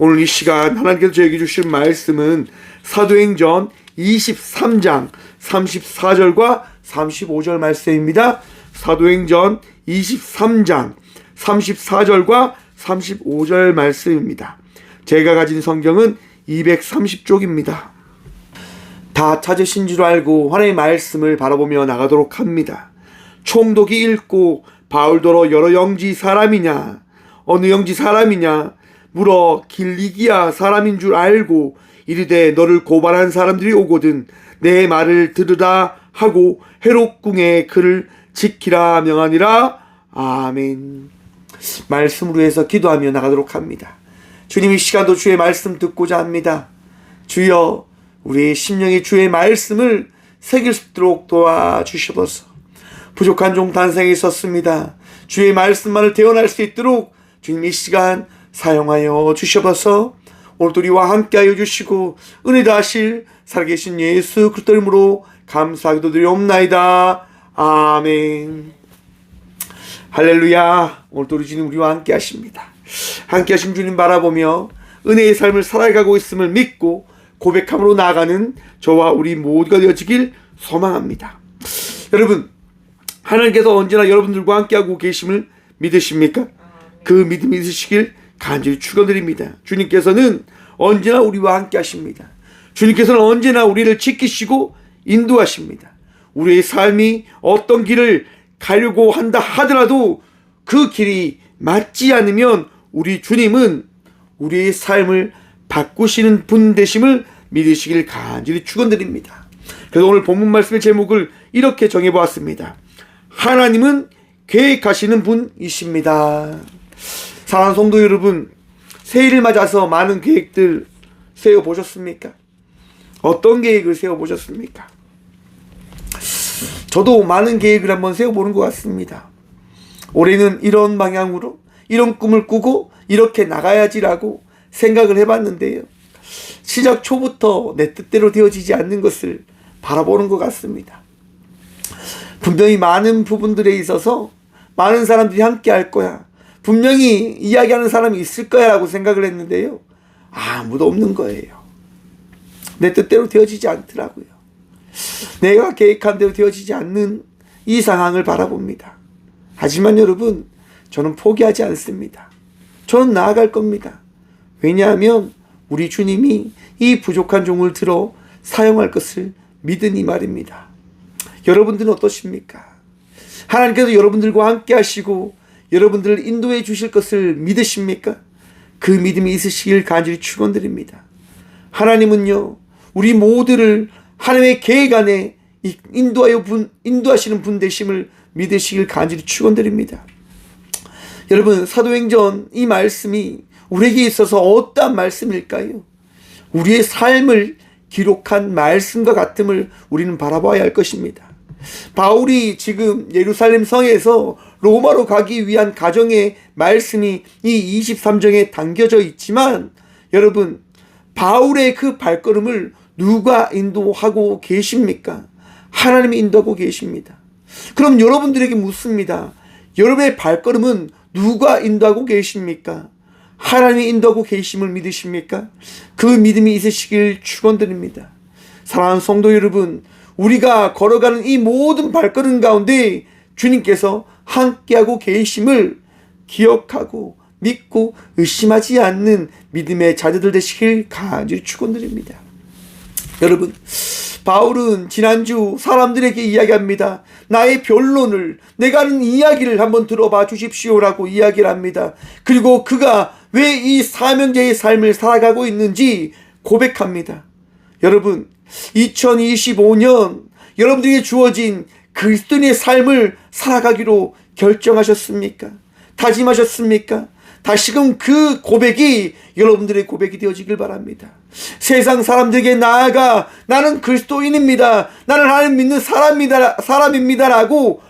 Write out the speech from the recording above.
오늘 이 시간 하나님께서 저에게 주신 말씀은 사도행전 23장 34절과 35절 말씀입니다. 사도행전 23장 34절과 35절 말씀입니다. 제가 가진 성경은 230쪽입니다. 다 찾으신 줄 알고 하나님의 말씀을 바라보며 나가도록 합니다. 총독이 읽고 바울더러 여러 영지 사람이냐 어느 영지 사람이냐 물어 길리기아 사람인 줄 알고 이르되 너를 고발한 사람들이 오거든 내 말을 들으라 하고 헤롯궁에 그를 지키라 명하니라. 아멘. 말씀으로 해서 기도하며 나가도록 합니다. 주님 이 시간도 주의 말씀 듣고자 합니다. 주여 우리 심령이 주의 말씀을 새길 수 있도록 도와주시옵소서. 부족한 종 탄생에 있었습니다. 주의 말씀만을 대언할 수 있도록 주님 이 시간 사용하여 주셔서 오늘도 우리와 함께하여 주시고 은혜 다하실 살아계신 예수 그리스도 이름으로 감사하기도 드리옵나이다. 아멘. 할렐루야. 오늘도 우리 주님 우리와 함께 하십니다. 함께 하신 주님 바라보며 은혜의 삶을 살아가고 있음을 믿고 고백함으로 나아가는 저와 우리 모두가 되어지길 소망합니다. 여러분, 하나님께서 언제나 여러분들과 함께하고 계심을 믿으십니까? 그 믿음이 있으시길 간절히 축원드립니다. 주님께서는 언제나 우리와 함께 하십니다. 주님께서는 언제나 우리를 지키시고 인도하십니다. 우리의 삶이 어떤 길을 가려고 한다 하더라도 그 길이 맞지 않으면 우리 주님은 우리의 삶을 바꾸시는 분 되심을 믿으시길 간절히 축원드립니다. 그래서 오늘 본문 말씀의 제목을 이렇게 정해 보았습니다. 하나님은 계획하시는 분이십니다. 사랑하는 성도 여러분, 새해를 맞아서 많은 계획들 세워 보셨습니까? 어떤 계획을 세워 보셨습니까? 저도 많은 계획을 한번 세워 보는 것 같습니다. 올해는 이런 방향으로 이런 꿈을 꾸고 이렇게 나가야지라고 생각을 해 봤는데요. 시작 초부터 내 뜻대로 되어지지 않는 것을 바라보는 것 같습니다. 분명히 많은 부분들에 있어서 많은 사람들이 함께 할 거야. 분명히 이야기하는 사람이 있을 거야 라고 생각을 했는데요. 아무도 없는 거예요. 내 뜻대로 되어지지 않더라고요. 내가 계획한 대로 되어지지 않는 이 상황을 바라봅니다. 하지만 여러분, 저는 포기하지 않습니다. 저는 나아갈 겁니다. 왜냐하면 우리 주님이 이 부족한 종을 들어 사용할 것을 믿으니 말입니다. 여러분들은 어떠십니까? 하나님께서 여러분들과 함께 하시고 여러분들을 인도해 주실 것을 믿으십니까? 그 믿음이 있으시길 간절히 축원드립니다. 하나님은요, 우리 모두를 하나님의 계획 안에 인도하여 분, 인도하시는 분 되심을 믿으시길 간절히 축원드립니다. 여러분, 사도행전 이 말씀이 우리에게 있어서 어떠한 말씀일까요? 우리의 삶을 기록한 말씀과 같음을 우리는 바라봐야 할 것입니다. 바울이 지금 예루살렘 성에서 로마로 가기 위한 가정의 말씀이 이 23장에 담겨져 있지만 여러분 바울의 그 발걸음을 누가 인도하고 계십니까? 하나님이 인도하고 계십니다. 그럼 여러분들에게 묻습니다. 여러분의 발걸음은 누가 인도하고 계십니까? 하나님이 인도하고 계심을 믿으십니까? 그 믿음이 있으시길 축원드립니다. 사랑하는 성도 여러분, 우리가 걸어가는 이 모든 발걸음 가운데 주님께서 함께하고 계심을 기억하고 믿고 의심하지 않는 믿음의 자녀들 되시길 간절히 축원드립니다. 여러분, 바울은 지난주 사람들에게 이야기합니다. 나의 변론을 내가 하는 이야기를 한번 들어봐 주십시오라고 이야기를 합니다. 그리고 그가 왜 이 사명제의 삶을 살아가고 있는지 고백합니다. 여러분, 2025년 여러분들에게 주어진 그리스도인의 삶을 살아가기로 결정하셨습니까? 다짐하셨습니까? 다시금 그 고백이 여러분들의 고백이 되어지길 바랍니다. 세상 사람들에게 나아가 나는 그리스도인입니다. 나는 하나님 믿는 사람입니다. 사람입니다라고